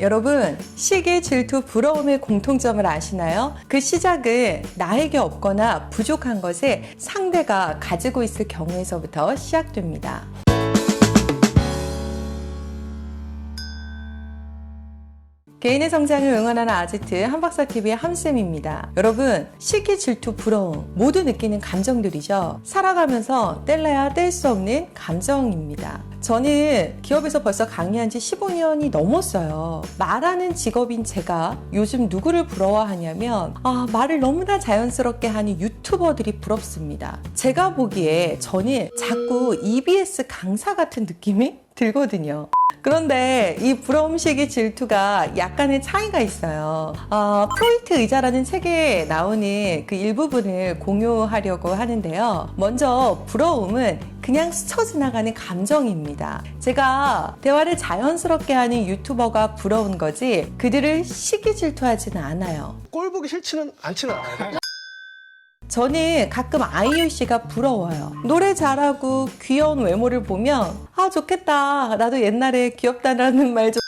여러분, 시기, 질투, 부러움의 공통점을 아시나요? 그 시작은 나에게 없거나 부족한 것을 상대가 가지고 있을 경우에서부터 시작됩니다. 개인의 성장을 응원하는 아지트 한박사TV의 함쌤입니다. 여러분, 시기, 질투, 부러움 모두 느끼는 감정들이죠. 살아가면서 뗄래야 뗄 수 없는 감정입니다. 저는 기업에서 벌써 강의한 지 15년이 넘었어요. 말하는 직업인 제가 요즘 누구를 부러워하냐면, 아, 말을 너무나 자연스럽게 하는 유튜버들이 부럽습니다. 제가 보기에 저는 자꾸 EBS 강사 같은 느낌이 들거든요. 그런데 이 시기 질투가 약간의 차이가 있어요. 어, 프로이트 의자라는 책에 나오는 그 일부분을 공유하려고 하는데요. 먼저 부러움은 그냥 스쳐 지나가는 감정입니다. 제가 대화를 자연스럽게 하는 유튜버가 부러운 거지 그들을 시기 질투하지는 않아요. 꼴 보기 싫지는 않지는 않아요. 저는 가끔 아이유 씨가 부러워요. 노래 잘하고 귀여운 외모를 보면 아 좋겠다. 나도 옛날에 귀엽다라는 말 좀.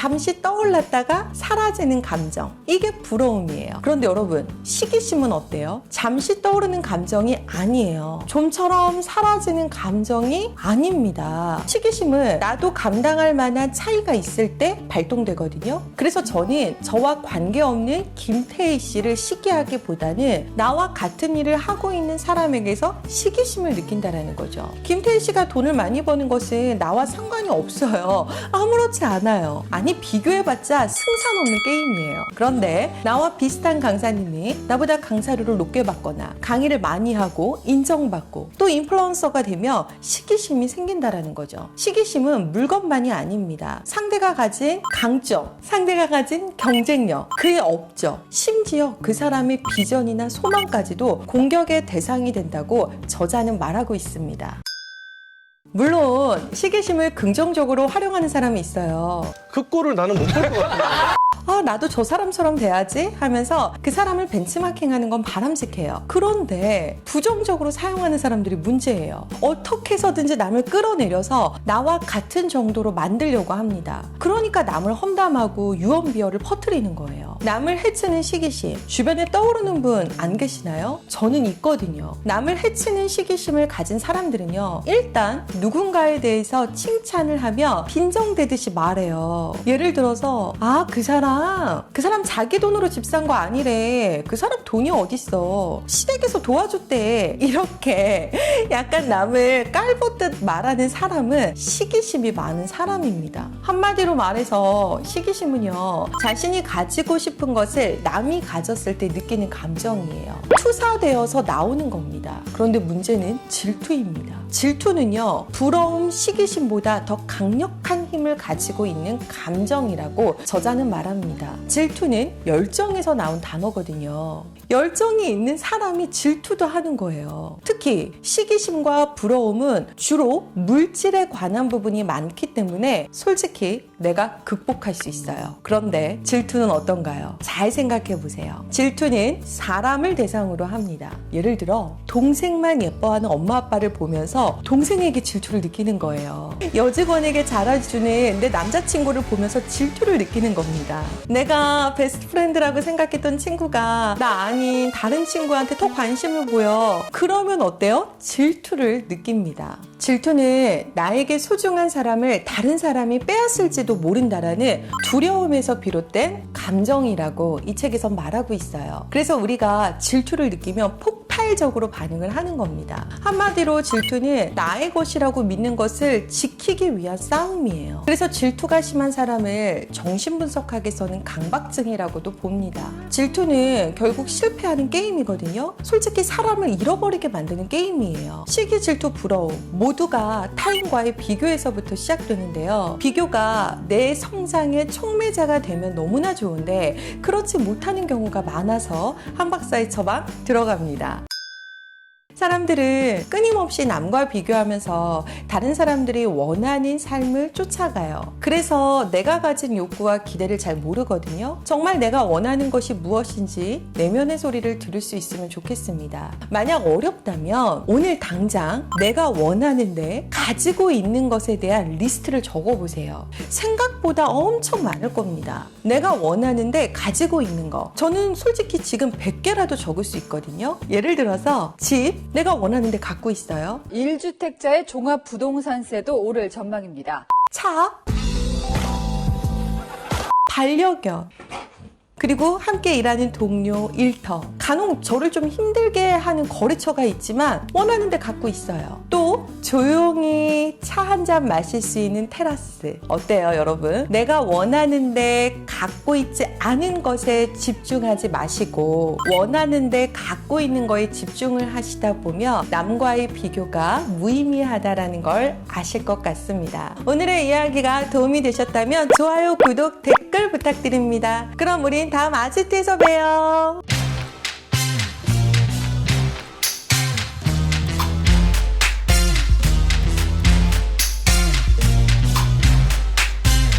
잠시 떠올랐다가 사라지는 감정. 이게 부러움이에요. 그런데 여러분, 시기심은 어때요? 잠시 떠오르는 감정이 아니에요. 좀처럼 사라지는 감정이 아닙니다. 시기심은 나도 감당할 만한 차이가 있을 때 발동되거든요. 그래서 저는 저와 관계없는 김태희 씨를 시기하기보다는 나와 같은 일을 하고 있는 사람에게서 시기심을 느낀다라는 거죠. 김태희 씨가 돈을 많이 버는 것은 나와 상관이 없어요. 아무렇지 않아요. 아니 비교해봤자 승산 없는 게임이에요. 그런데 나와 비슷한 강사님이 나보다 강사료를 높게 받거나 강의를 많이 하고 인정받고 또 인플루언서가 되면 시기심이 생긴다라는 거죠. 시기심은 물건만이 아닙니다. 상대가 가진 강점, 상대가 가진 경쟁력, 그의 업적, 심지어 그 사람의 비전이나 소망까지도 공격의 대상이 된다고 저자는 말하고 있습니다. 물론 시기심을 긍정적으로 활용하는 사람이 있어요. 그 꼴을 나는 못 볼 것 같아요. 아, 나도 저 사람처럼 돼야지 하면서 그 사람을 벤치마킹 하는 건 바람직해요. 그런데 부정적으로 사용하는 사람들이 문제예요. 어떻게 해서든지 남을 끌어내려서 나와 같은 정도로 만들려고 합니다. 그러니까 남을 험담하고 유언비어를 퍼뜨리는 거예요. 남을 해치는 시기심. 주변에 떠오르는 분 안 계시나요? 저는 있거든요. 남을 해치는 시기심을 가진 사람들은요. 일단 누군가에 대해서 칭찬을 하며 빈정대듯이 말해요. 예를 들어서 아, 그 사람 그 사람 자기 돈으로 집 산 거 아니래. 그 사람 돈이 어딨어. 시댁에서 도와줬대. 이렇게 약간 남을 깔보듯 말하는 사람은 시기심이 많은 사람입니다. 한마디로 말해서 시기심은요. 자신이 가지고 싶은 것을 남이 가졌을 때 느끼는 감정이에요. 투사되어서 나오는 겁니다. 그런데 문제는 질투입니다. 질투는요. 부러움, 시기심보다 더 강력한 힘을 가지고 있는 감정이라고 저자는 말합니다. 질투는 열정에서 나온 단어거든요. 열정이 있는 사람이 질투도 하는 거예요. 특히 시기심과 부러움은 주로 물질에 관한 부분이 많기 때문에 솔직히 내가 극복할 수 있어요. 그런데 질투는 어떤가요? 잘 생각해 보세요. 질투는 사람을 대상으로 합니다. 예를 들어 동생만 예뻐하는 엄마 아빠를 보면서 동생에게 질투를 느끼는 거예요. 여직원에게 잘해주는 내 남자친구를 보면서 질투를 느끼는 겁니다. 내가 베스트 프렌드라고 생각했던 친구가 나 아닌 다른 친구한테 더 관심을 보여. 그러면 어때요? 질투를 느낍니다. 질투는 나에게 소중한 사람을 다른 사람이 빼앗을지도 모른다라는 두려움에서 비롯된 감정이라고 이 책에서 말하고 있어요. 그래서 우리가 질투를 느끼면 폭 발적으로 반응을 하는 겁니다. 한마디로 질투는 나의 것이라고 믿는 것을 지키기 위한 싸움이에요. 그래서 질투가 심한 사람을 정신분석학에서는 강박증이라고도 봅니다. 질투는 결국 실패하는 게임이거든요. 솔직히 사람을 잃어버리게 만드는 게임이에요. 시기, 질투, 부러움 모두가 타인과의 비교에서부터 시작되는데요. 비교가 내 성장의 촉매자가 되면 너무나 좋은데 그렇지 못하는 경우가 많아서 한 박사의 처방 들어갑니다. 사람들은 끊임없이 남과 비교하면서 다른 사람들이 원하는 삶을 쫓아가요. 그래서 내가 가진 욕구와 기대를 잘 모르거든요. 정말 내가 원하는 것이 무엇인지 내면의 소리를 들을 수 있으면 좋겠습니다. 만약 어렵다면 오늘 당장 내가 원하는데 가지고 있는 것에 대한 리스트를 적어보세요. 생각보다 엄청 많을 겁니다. 내가 원하는데 가지고 있는 거. 저는 솔직히 지금 100개라도 적을 수 있거든요. 예를 들어서 집, 내가 원하는데 갖고 있어요. 1주택자의 종합부동산세도 오를 전망입니다. 차, 반려견, 그리고 함께 일하는 동료, 일터. 간혹 저를 좀 힘들게 하는 거래처가 있지만 원하는 데 갖고 있어요. 또 조용히 차 한 잔 마실 수 있는 테라스. 어때요, 여러분? 내가 원하는데 갖고 있지 않은 것에 집중하지 마시고 원하는데 갖고 있는 거에 집중을 하시다 보면 남과의 비교가 무의미하다라는 걸 아실 것 같습니다. 오늘의 이야기가 도움이 되셨다면 좋아요, 구독, 댓글 부탁드립니다. 그럼 우린 다음 아지트에서 봬요.